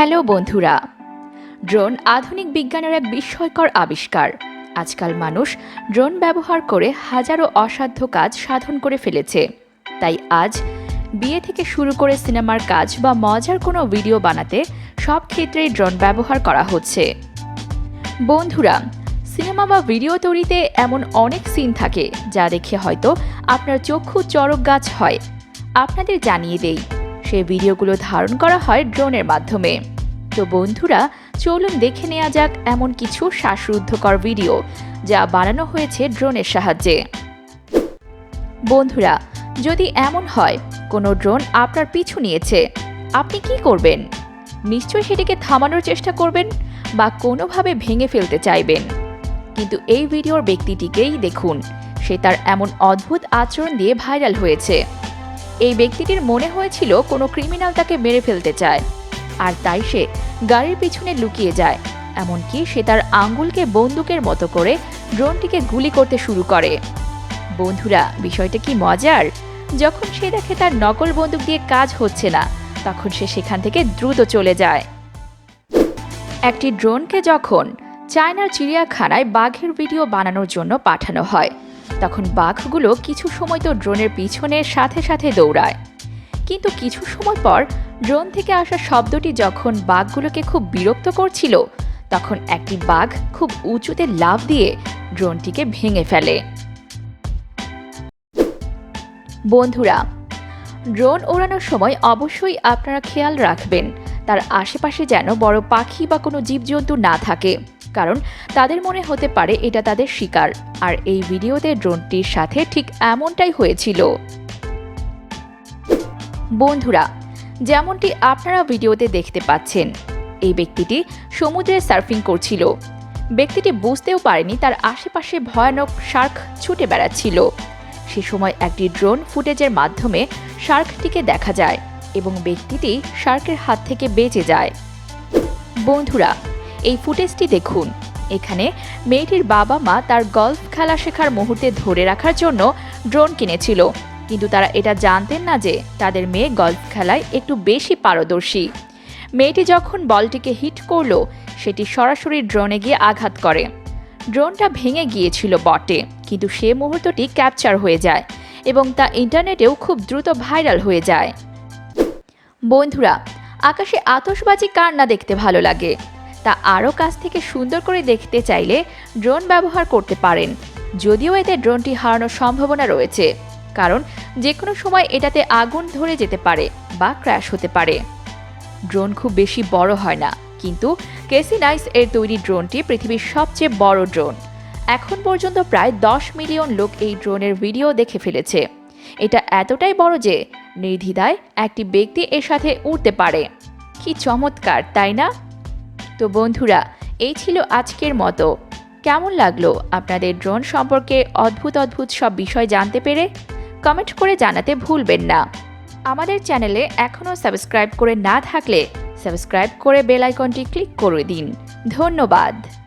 Hello বন্ধুরা। Drone আধুনিক বিজ্ঞানের এক বিস্ময়কর আবিষ্কার। আজকাল মানুষ ড্রোন ব্যবহার করে হাজারো অসাধ্য কাজ সাধন করে ফেলেছে। তাই আজ বিয়ে থেকে শুরু করে সিনেমার কাজ বা মজার কোনো ভিডিও বানাতে সব ক্ষেত্রেই ড্রোন ব্যবহার করা হচ্ছে। বন্ধুরা, সিনেমা বা ভিডিও তৈরিতে এমন অনেক সিন থাকে যা দেখে হয়তো আপনার চক্ষু চরক গাছ হয়। আপনাদের জানিয়ে দেই সে ভিডিওগুলো ধারণ করা হয় ড্রোনের মাধ্যমে। তো বন্ধুরা, চলুন দেখে নেওয়া যাক এমন কিছু শ্বাসরুদ্ধকর ভিডিও যা বানানো হয়েছে ড্রোনের সাহায্যে। বন্ধুরা, যদি এমন হয়, কোনো ড্রোন আপনার পিছু নিয়েছে, আপনি কি করবেন? নিশ্চয়ই সেটিকে থামানোর চেষ্টা করবেন বা কোনোভাবে ভেঙে ফেলতে চাইবেন। কিন্তু এই ভিডিওর ব্যক্তিটিকেই দেখুন, সে তার এমন অদ্ভুত আচরণ দিয়ে ভাইরাল হয়েছে। এই ব্যক্তিটির মনে হয়েছিল কোনো ক্রিমিনাল তাকে মেরে ফেলতে চায়। আর তাই সে গাড়ির পিছনে লুকিয়ে যায়, এমনকি সে তার আঙ্গুলকে বন্দুকের মতো করে ড্রোনটিকে গুলি করতে শুরু করে। বন্ধুরা, বিষয়টা কি মজার? যখন সে দেখে তার নকল বন্দুক দিয়ে কাজ হচ্ছে না, তখন সে সেখান থেকে দ্রুত চলে যায়। একটি ড্রোনকে যখন চায়নার চিড়িয়াখানায় বাঘের ভিডিও বানানোর জন্য পাঠানো হয় তখন বাঘগুলো কিছু সময় তো ড্রোনের পিছনের সাথে সাথে দৌড়ায়। কিন্তু কিছু সময় পর ড্রোন থেকে আসা শব্দটি যখন বাঘগুলোকে খুব বিরক্ত করছিল, তখন একটি বাঘ খুব উঁচুতে লাফ দিয়ে ড্রোনটিকে ভেঙে ফেলে। বন্ধুরা, ড্রোন ওড়ানোর সময় অবশ্যই আপনারা খেয়াল রাখবেন, তার আশেপাশে যেন বড় পাখি বা কোনো জীবজন্তু না থাকে। কারণ তাদের মনে হতে পারে এটা তাদের শিকার। আর এই ভিডিওতে ড্রোনটির সাথে ঠিক এমনটাই হয়েছিল। বন্ধুরা, যেমনটি আপনারা ভিডিওতে দেখতে পাচ্ছেন, এই ব্যক্তিটি সমুদ্রে সার্ফিং করছিল। ব্যক্তিটি বুঝতেও পারেনি তার আশেপাশে ভয়ানক শার্ক ছুটে বেড়াচ্ছিল। সে সময় একটি ড্রোন ফুটেজের মাধ্যমে শার্কটিকে দেখা যায় এবং ব্যক্তিটি শার্কের হাত থেকে বেঁচে যায়। বন্ধুরা এই ফুটেজটি দেখুন। এখানে মেয়েটির বাবা মা তার গল্ফ খেলা শেখার মুহূর্তে ধরে রাখার জন্য ড্রোন কিনেছিল। কিন্তু তারা এটা জানতেন না যে তাদের মেয়ে গল্ফ খেলায় একটু বেশি পারদর্শী। মেয়েটি যখন বলটিকে হিট করল, সেটি সরাসরি ড্রোনে গিয়ে আঘাত করে। ড্রোনটা ভেঙে গিয়েছিল বটে, কিন্তু সে মুহূর্তটি ক্যাপচার হয়ে যায় এবং তা ইন্টারনেটেও খুব দ্রুত ভাইরাল হয়ে যায়। বন্ধুরা, আকাশে আতশবাজি কার না দেখতে ভালো লাগে? তা আরও কাছ থেকে সুন্দর করে দেখতে চাইলে ড্রোন ব্যবহার করতে পারেন। যদিও এতে ড্রোনটি হারানোর সম্ভাবনা রয়েছে, কারণ যে কোনো সময় এটাতে আগুন ধরে যেতে পারে বা ক্র্যাশ হতে পারে। ড্রোন খুব বেশি বড় হয় না, কিন্তু কেসি নাইস এর তৈরি ড্রোনটি পৃথিবীর সবচেয়ে বড় ড্রোন। এখন পর্যন্ত প্রায় দশ মিলিয়ন লোক এই ড্রোনের ভিডিও দেখে ফেলেছে। এটা এতটাই বড় যে নির্দ্বিধায় একটি ব্যক্তি এর সাথে উড়তে পারে। কি চমৎকার, তাই না? তো বন্ধুরা, এই ছিল আজকের মতো। কেমন লাগল আপনাদের ড্রোন সম্পর্কে অদ্ভুত অদ্ভুত সব বিষয় জানতে পেরে? কমেন্ট করে জানাতে ভুলবেন না। আমাদের চ্যানেলে এখনও সাবস্ক্রাইব করে না থাকলে সাবস্ক্রাইব করে বেল আইকনটি ক্লিক করে দিন। ধন্যবাদ।